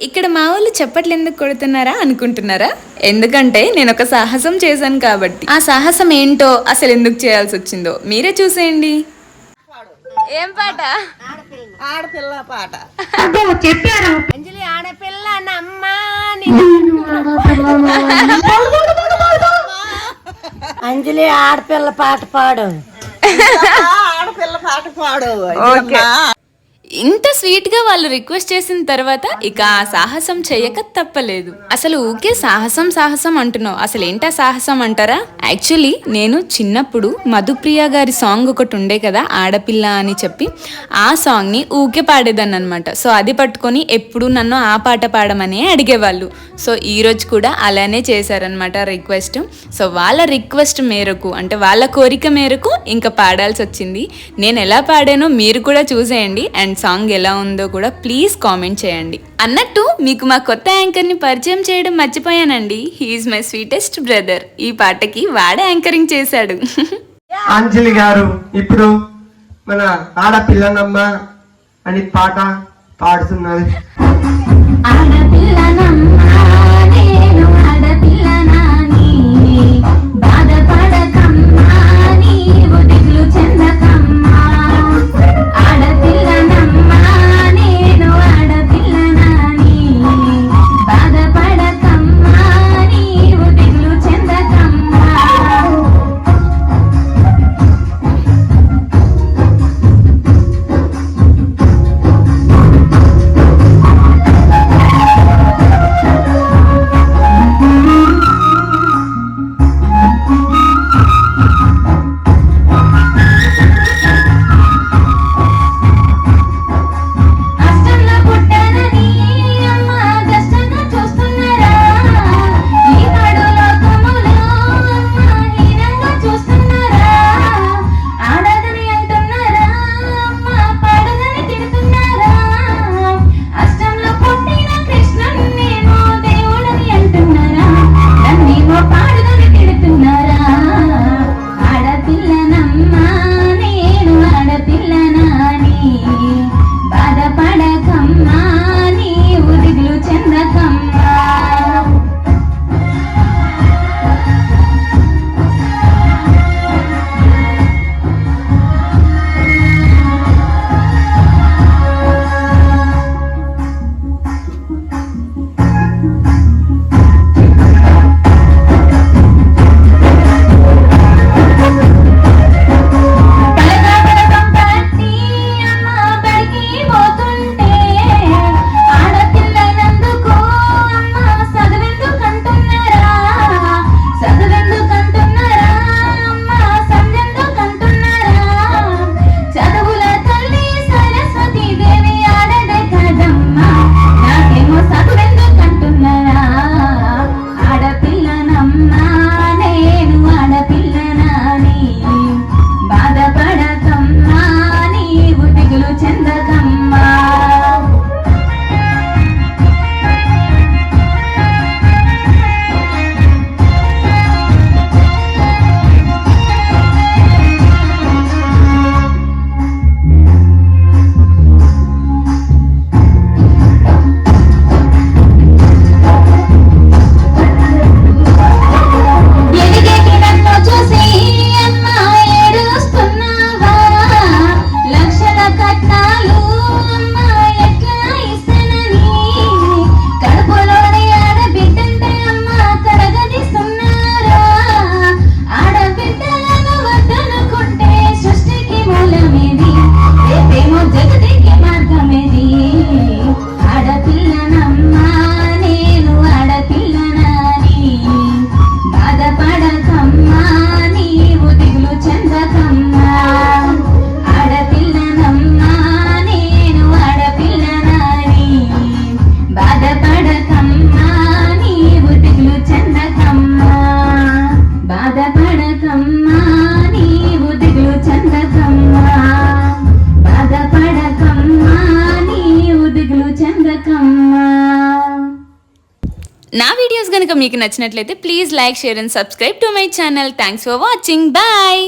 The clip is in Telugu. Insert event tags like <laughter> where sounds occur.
ఇక్కడ మా వాళ్ళు చప్పట్లు ఎందుకు కొడుతున్నారా అనుకుంటున్నారా? ఎందుకంటే నేను ఒక సాహసం చేశాను కాబట్టి. ఆ సాహసం ఏంటో అసలు ఎందుకు చేయాల్సి వచ్చిందో మీరే చూసేయండి. ఏం పాట? ఆడపిల్ల పాట. అంజలి ఆడపిల్ల నమ్మ అంజలి ఆడపిల్ల పాట పాడు. <laughs> ఆడపిల్ల పాట పాడు. ఓకే. ఇంత స్వీట్ వాళ్ళు రిక్వెస్ట్ చేసిన తర్వాత ఇక ఆ సాహసం చేయక తప్పలేదు. అసలు ఊకే సాహసం సాహసం అంటున్నావు. అసలు ఏంటా సాహసం అంటారా? యాక్చువల్లీ నేను చిన్నప్పుడు మధుప్రియ గారి సాంగ్ ఒకటి ఉండే కదా ఆడపిల్ల అని చెప్పి ఆ సాంగ్ని ఊకే పాడేదాన్ని అనమాట సో అది పట్టుకొని ఎప్పుడు నన్ను ఆ పాట పాడమని అడిగేవాళ్ళు. సో ఈ రోజు కూడా అలానే చేశారనమాట రిక్వెస్ట్ సో వాళ్ళ రిక్వెస్ట్ మేరకు అంటే వాళ్ళ కోరిక మేరకు ఇంకా పాడాల్సి వచ్చింది నేను ఎలా పాడానో మీరు కూడా చూసేయండి. అండ్ సాంగ్ ఎలా ఉందో కూడా ప్లీజ్ కామెంట్ చేయండి. అన్నట్టు మీకు మా కొత్త యాంకర్ని పరిచయం చేయడం మర్చిపోయానండి. హీఈస్ మై స్వీటెస్ట్ బ్రదర్ ఈ పాటకి వాడే యాంకరింగ్ చేశాడు. <laughs> అంజలి గారు ఇప్పుడు మన ఆడపిల్లనమ్మ అని పాట పాడుతున్నది ఆడపిల్లనమ్మా. నా వీడియోస్ కనుక మీకు నచ్చినట్లయితే please like share and subscribe to my channel thanks for watching bye